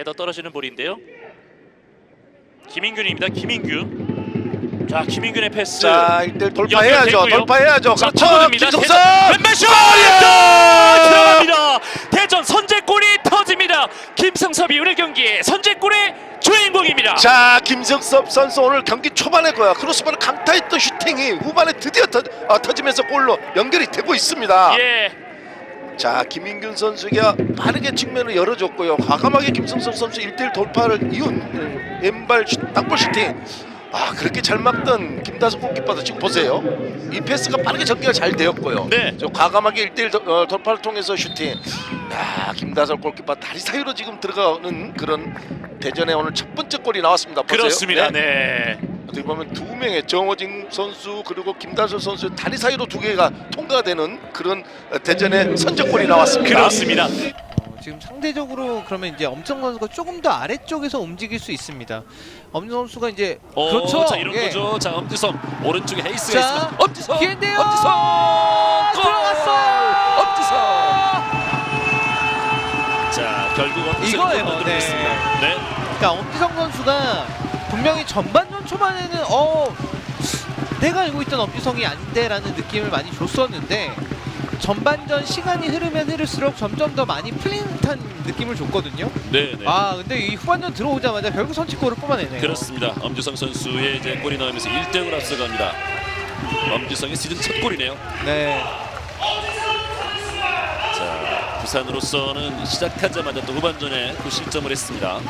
헤더 떨어지는 볼인데요. 김인균입니다. 김인균. 자, 김인균의 패스. 자, 1대1 돌파해야죠. 연결되고요. 돌파해야죠. 자, 그렇죠. 쳐듭니다. 김성선. 왼발 슛! 들어갑니다. 대전 선제골이 터집니다. 김성섭이 오늘 경기 선제골의 주인공입니다. 자, 김성섭 선수 오늘 경기 초반에 거야. 크로스바를 강타했던 슈팅이 후반에 드디어 터, 어, 터지면서 골로 연결이 되고 있습니다. 예. 자, 김인균 선수가 빠르게 측면을 열어줬고요. 과감하게 김성섭 선수 1대1 돌파를 이은 음, 왼발 슈, 땅볼 슈팅. 아, 그렇게 잘 막던 김다솜 골키퍼도 지금 보세요. 이 패스가 빠르게 전개가 잘 되었고요. 네. 저 과감하게 1대1 도, 어, 돌파를 통해서 슈팅. 야, 김다솜 골키퍼 다리 사이로 지금 들어가는 그런 대전의 오늘 첫 번째 골이 나왔습니다. 보세요. 그렇습니다. 네. 네. 어떻게 보면 두 명의 정호진 선수 그리고 김다솔 선수 다리 사이로 두 개가 통과되는 그런 어, 대전의 선제골이 나왔습니다. 그렇습니다. 어, 지금 상대적으로 그러면 이제 엄청 선수가 조금 더 아래쪽에서 움직일 수 있습니다. 엄청 선수가 이제 어, 그렇죠. 자, 이런 예. 거죠. 자, 엄지성 오른쪽에 헤이스가 자, 있습니다. 엄지성. 기회인데요. 엄지성. 골! 들어갔어요. 엄지성. 자, 결국 엄지성 이거예요. 만들어냈습니다. 네. 그러니까 엄지성 선수가 분명히 전반전 초반에는 어 내가 알고 있던 엄지성이 아닌데라는 느낌을 많이 줬었는데 전반전 시간이 흐르면 흐를수록 점점 더 많이 풀린 듯한 느낌을 줬거든요. 네, 네. 아 근데 이 후반전 들어오자마자 결국 선취골을 뽑아내네요. 그렇습니다. 엄지성 선수의 이제 골이 나오면서 1대0으로 앞서갑니다. 엄지성의 시즌 첫 골이네요. 네. 자, 부산으로서는 시작하자마자 또 후반전에 또 실점을 했습니다.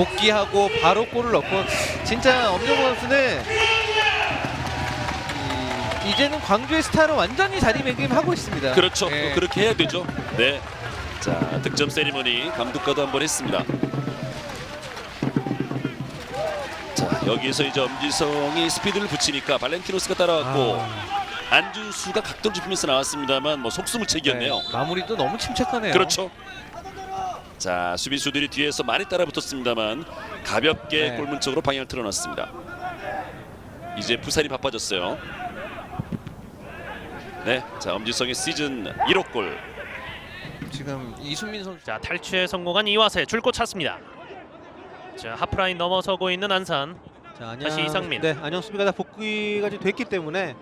복귀하고 바로 골을 넣고 진짜 엄정호 선수는 이, 이제는 광주의 스타로 완전히 자리매김하고 있습니다. 그렇죠. 예. 또 그렇게 해야 되죠. 네. 자, 득점 세리머니 감독과도 한번 했습니다. 자, 여기에서 이제 엄지성이 스피드를 붙이니까 발렌티노스가 따라왔고 아, 안준수가 각도를 좁히면서 나왔습니다만 뭐 속수무책이었네요. 네. 마무리도 너무 침착하네요. 그렇죠. 자 수비수들이 뒤에서 많이 따라붙었습니다만 가볍게 네. 골문 쪽으로 방향을 틀어놨습니다. 이제 부산이 바빠졌어요. 네, 자 엄지성의 시즌 1호 골. 지금 이순민 선수 자 탈취에 성공한 이화세 줄곧 찼습니다. 자 하프라인 넘어서고 있는 안산. 자, 안녕, 다시 이상민. 네, 안녕 수비가 다 복귀가 좀 됐기 때문에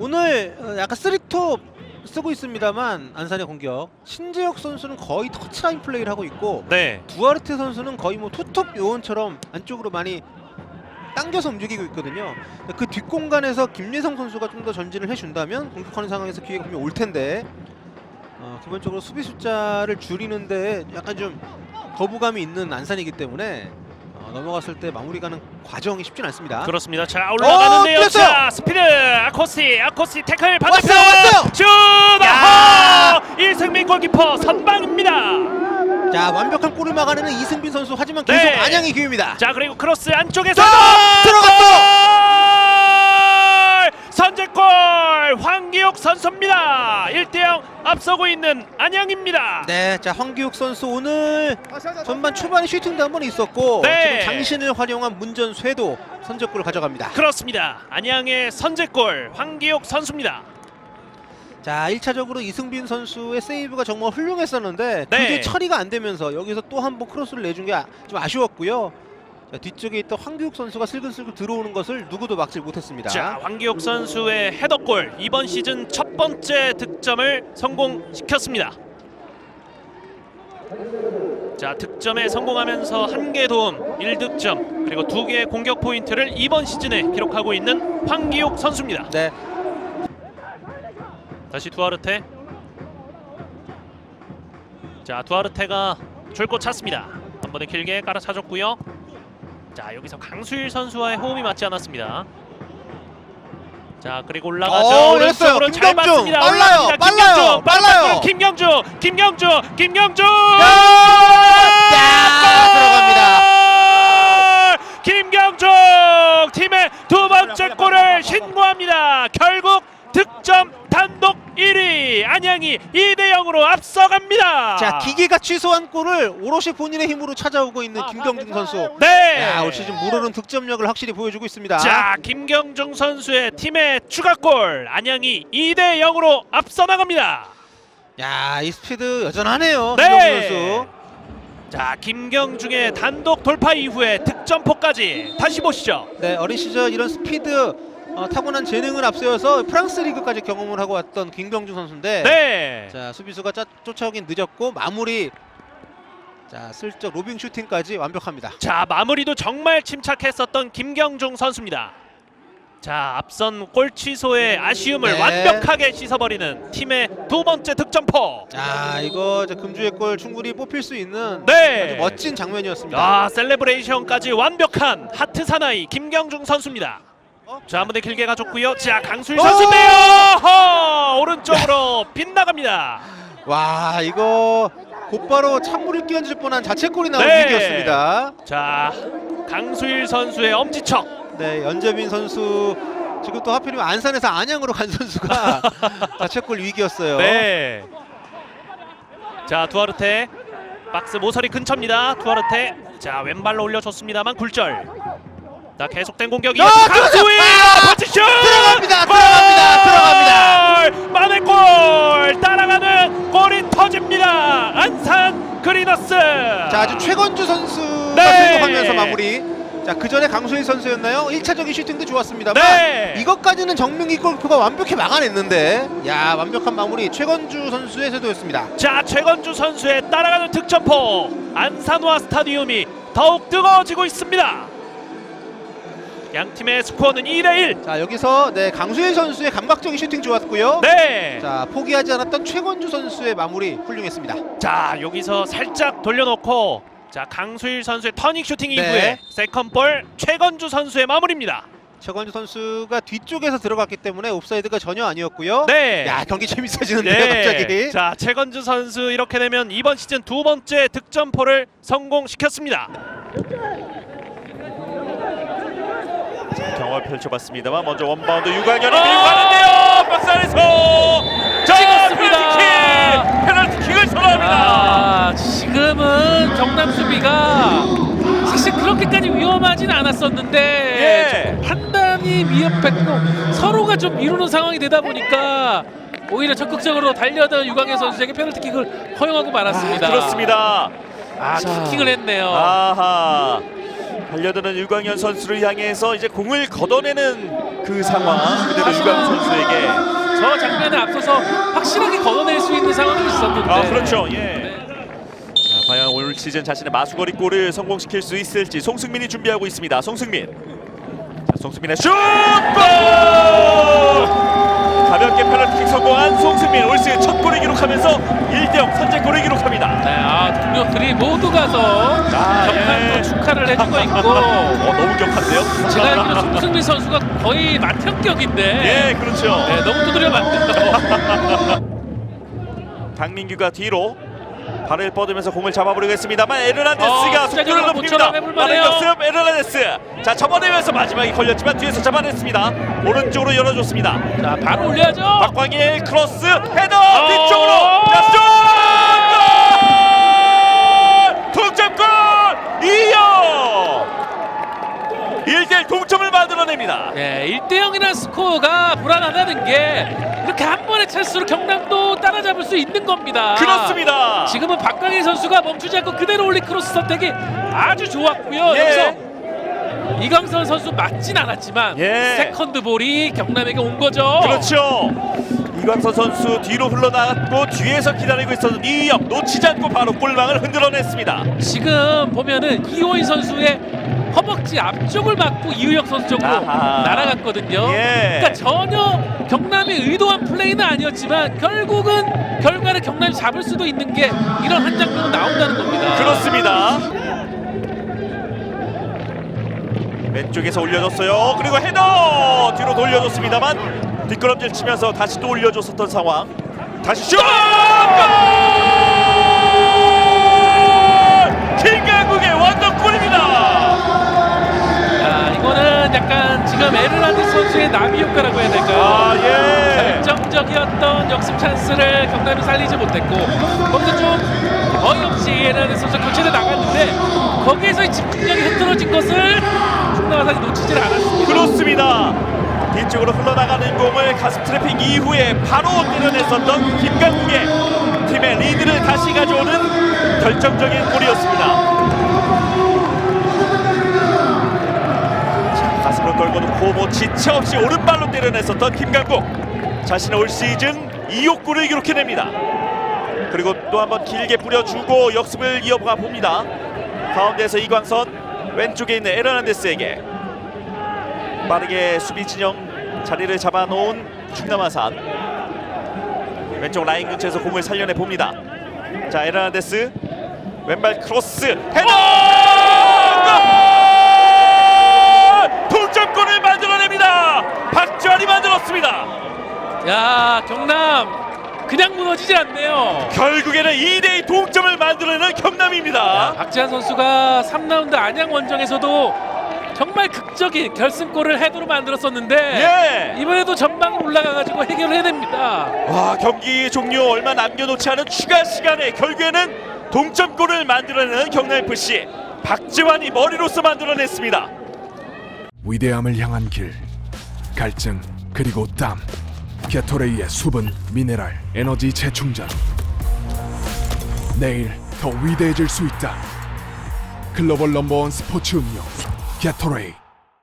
오늘 어, 약간 쓰리톱 쓰고 있습니다만 안산의 공격 신재혁 선수는 거의 터치라인 플레이를 하고 있고 네. 두아르테 선수는 거의 뭐 투톱 요원처럼 안쪽으로 많이 당겨서 움직이고 있거든요. 그 뒷공간에서 김예성 선수가 좀 더 전진을 해준다면 공격하는 상황에서 기회가 분명 올 텐데 어, 기본적으로 수비 숫자를 줄이는데 약간 좀 거부감이 있는 안산이기 때문에 어, 넘어갔을 때 마무리 가는 과정이 쉽진 않습니다. 그렇습니다. 자 올라가는데요. 어! 자 스피드 아코시 아코시 태클 받았어요. 아하! 이승민 골키퍼 선방입니다. 자 완벽한 골을 막아내는 이승빈 선수 하지만 계속 네. 안양의 기회입니다. 자 그리고 크로스 안쪽에서 들어갔어! 선제골 황기욱 선수입니다. 1대0 앞서고 있는 안양입니다. 네, 자 황기욱 선수 오늘 전반 초반에 슈팅도 한 번 있었고 네. 지금 장신을 활용한 문전 쇄도 선제골을 가져갑니다. 그렇습니다. 안양의 선제골 황기욱 선수입니다. 자, 1차적으로 이승빈 선수의 세이브가 정말 훌륭했었는데 네. 그게 처리가 안 되면서 여기서 또 한 번 크로스를 내준 게 좀 아쉬웠고요. 자, 뒤쪽에 있던 황기욱 선수가 슬근슬근 들어오는 것을 누구도 막지 못했습니다. 자 황기욱 선수의 헤더골 이번 시즌 첫 번째 득점을 성공시켰습니다. 자 득점에 성공하면서 한 개 도움 1득점 그리고 두 개의 공격 포인트를 이번 시즌에 기록하고 있는 황기욱 선수입니다. 네, 다시 두아르테 자 두아르테가 줄곧 찼습니다 한 번에 길게 깔아차줬고요 자 여기서 강수일 선수와의 호흡이 맞지 않았습니다. 자 그리고 올라가죠. 어, 오른쪽으로. 잘 김경중. 맞습니다. 빨라요, 올라갑니다. 빨라요, 김경중. 빨라요. 김경중. 김경중. 김경중. 야, 들어갑니다. 김경중. 팀의 두 번째 골을 신고합니다. 결국 득점 단독 1위 안양이 2대 0으로 앞서갑니다. 자 기계가 취소한 골을 오롯이 본인의 힘으로 찾아오고 있는 김경준 선수. 네. 야, 올 시즌 무르른 득점력을 확실히 보여주고 있습니다. 자 김경중 선수의 팀의 추가골 안양이 2대 0으로 앞서 나갑니다. 야, 이 스피드 여전하네요. 네. 김경준 선수. 자 김경중의 단독 돌파 이후에 득점포까지 다시 보시죠. 네, 어린 시절 이런 스피드 어, 타고난 재능을 앞세워서 프랑스 리그까지 경험을 하고 왔던 김경준 선수인데 네. 자 수비수가 짜, 쫓아오긴 늦었고 마무리 자 슬쩍 로빙 슈팅까지 완벽합니다. 자 마무리도 정말 침착했었던 김경중 선수입니다. 자 앞선 골 취소의 아쉬움을 네. 완벽하게 씻어버리는 팀의 두 번째 득점포. 자 이거 금주의 골 충분히 뽑힐 수 있는 네. 아주 멋진 장면이었습니다. 아 셀레브레이션까지 완벽한 하트 사나이 김경중 선수입니다. 어? 자 한 번에 길게 가졌고요. 자 강수일 어! 선수인데요. 허! 오른쪽으로 빗나갑니다. 와 이거 곧바로 찬물을 끼얹을 뻔한 자책골이 나온 네. 위기였습니다. 자 강수일 선수의 엄지척. 네 연재민 선수 지금 또 하필이면 안산에서 안양으로 간 선수가 자책골 위기였어요. 네. 자 두아르테 박스 모서리 근처입니다. 두아르테 자 왼발로 올려줬습니다만 굴절. 자 계속된 공격이 야, 강수일 들어갔다! 포지션 들어갑니다, 골! 들어갑니다, 만의 골 따라가는 골이 터집니다. 안산 그리너스. 자 아주 최건주 선수가 네. 성공하면서 마무리. 자그 전에 강소희 선수였나요? 1차적인 슈팅도 좋았습니다만 네. 이것까지는 정명기 골키퍼가 완벽히 막아냈는데 야 완벽한 마무리 최건주 선수의 세도였습니다. 자 최건주 선수의 따라가는 득점포 안산화 스타디움이 더욱 뜨거워지고 있습니다. 양 팀의 스코어는 2대1. 자 여기서 네 강수일 선수의 감각적인 슈팅 좋았고요. 네. 자 포기하지 않았던 최건주 선수의 마무리 훌륭했습니다. 자 여기서 살짝 돌려놓고 자 강수일 선수의 터닝 슈팅 네. 이후에 세컨볼 최건주 선수의 마무리입니다. 최건주 선수가 뒤쪽에서 들어갔기 때문에 옵사이드가 전혀 아니었고요. 네. 야 경기 재밌어지는데요 갑자기. 자 최건주 선수 이렇게 되면 이번 시즌 두 번째 득점포를 성공시켰습니다. 경험을 펼쳐봤습니다만 먼저 원바운드 유광현이 밀고 가는데요. 박스 안에서 자. 페널티킥 페널티킥을 선언합니다. 아, 지금은 경남 수비가 사실 그렇게까지 위험하진 않았었는데 예. 판단이 미흡했고 서로가 좀 미루는 상황이 되다 보니까 오히려 적극적으로 달려던 유광현 선수에게 페널티킥을 허용하고 말았습니다. 그렇습니다. 아, 자. 키킹을 했네요. 아하 달려드는 유광현 선수를 향해서 이제 공을 걷어내는 그 상황 그대로 유광현 선수에게 저 장면에 앞서서 확실하게 걷어낼 수 있는 상황이 있었는데 아 그렇죠 예. 네. 자, 과연 올 시즌 자신의 마수거리 골을 성공시킬 수 있을지 송승민이 준비하고 있습니다. 송승민. 자, 송승민의 슛! 골! 가볍게 페널티킥 성공한 송승민 올 시즌 첫 골을 기록하면서 1대0 선제골을 기록합니다. 네, 아 동료들이 모두 가서 아, 격한도 예. 축하를 해주고 있고 어, 너무 격한데요? 제가 알기로 송승민 선수가 거의 만평격인데 예, 그렇죠. 네, 너무 두드려 맞네요. 강민규가 뒤로 발을 뻗으면서 공을 잡아버리겠습니다만 에르난데스가 어, 속도를 높입니다. 빠른 역습 에르난데스. 자 접어내면서 마지막에 걸렸지만 뒤에서 잡아냈습니다. 오른쪽으로 열어줬습니다. 자 바로 올려야죠. 박광일 크로스 헤더 어. 뒤쪽으로 자, 슛! 골! 동점골! 이어 1대1 동점을 만들어냅니다. 네, 1대 0이라는 스코어가 불안하다는 게 이렇게 한 번의 찬스로 경남도 따라잡을 수 있는 겁니다. 그렇습니다. 지금은 박광일 선수가 멈추지 않고 그대로 올린 크로스 선택이 아주 좋았고요. 예. 여기서 이광선 선수 맞진 않았지만 예. 세컨드 볼이 경남에게 온 거죠. 그렇죠. 이광선 선수 뒤로 흘러나갔고 뒤에서 기다리고 있었던 이영 놓치지 않고 바로 골망을 흔들어냈습니다. 지금 보면은 이호인 선수의 허벅지 앞쪽을 맞고 이우혁 선수 쪽으로 아하. 날아갔거든요. 예. 그러니까 전혀 경남이 의도한 플레이는 아니었지만 결국은 결과를 경남이 잡을 수도 있는 게 이런 한 장면은 나온다는 겁니다. 그렇습니다. 왼쪽에서 올려줬어요. 그리고 헤더 뒤로 돌려줬습니다만 뒷걸음질 치면서 다시 또 올려줬었던 상황. 다시 슛! 골! 김강국의 완전골입니다. 야, 이거는 약간 지금 에르난드 선수의 나비 효과라고 해야 될까요? 아 예. 결정적이었던 역습 찬스를 경남이 살리지 못했고 거기서 좀 어이없이 에르난드 선수 교체돼 나갔는데 거기에서 집중력이 흐트러진 것을 충남 아산이 놓치질 않았습니다. 그렇습니다. 뒤쪽으로 흘러나가는 공을 가슴 트래핑 이후에 바로 때려냈었던 김강국의 팀의 리드를 다시 가져오는 결정적인 골이었습니다. 자, 가슴으로 떨고 놓고 뭐 지체 없이 오른발로 때려냈었던 김강국. 자신의 올 시즌 2호 골을 기록해냅니다. 그리고 또 한번 길게 뿌려주고 역습을 이어가 봅니다. 가운데에서 이광선 왼쪽에 있는 에르난데스에게. 빠르게 수비 진영 자리를 잡아놓은 충남 아산. 왼쪽 라인 근처에서 공을 살려내 봅니다. 자 에르난데스. 왼발 크로스. 헤더 박주환이 만들었습니다. 야 경남 그냥 무너지지 않네요. 결국에는 2대2 동점을 만들어내는 경남입니다. 박지한 선수가 3라운드 안양 원정에서도 정말 극적인 결승골을 헤드로 만들었었는데 예. 이번에도 전방으로 올라가가지고 해결을 해냅니다. 와 경기 종료 얼마 남겨놓지 않은 추가 시간에 결국에는 동점골을 만들어내는 경남 FC 박지환이 머리로서 만들어냈습니다. 위대함을 향한 길 갈증 그리고 땀 게토레이의 수분 미네랄 에너지 재충전. 내일 더 위대해질 수 있다. 글로벌 넘버원 스포츠 음료 게토레이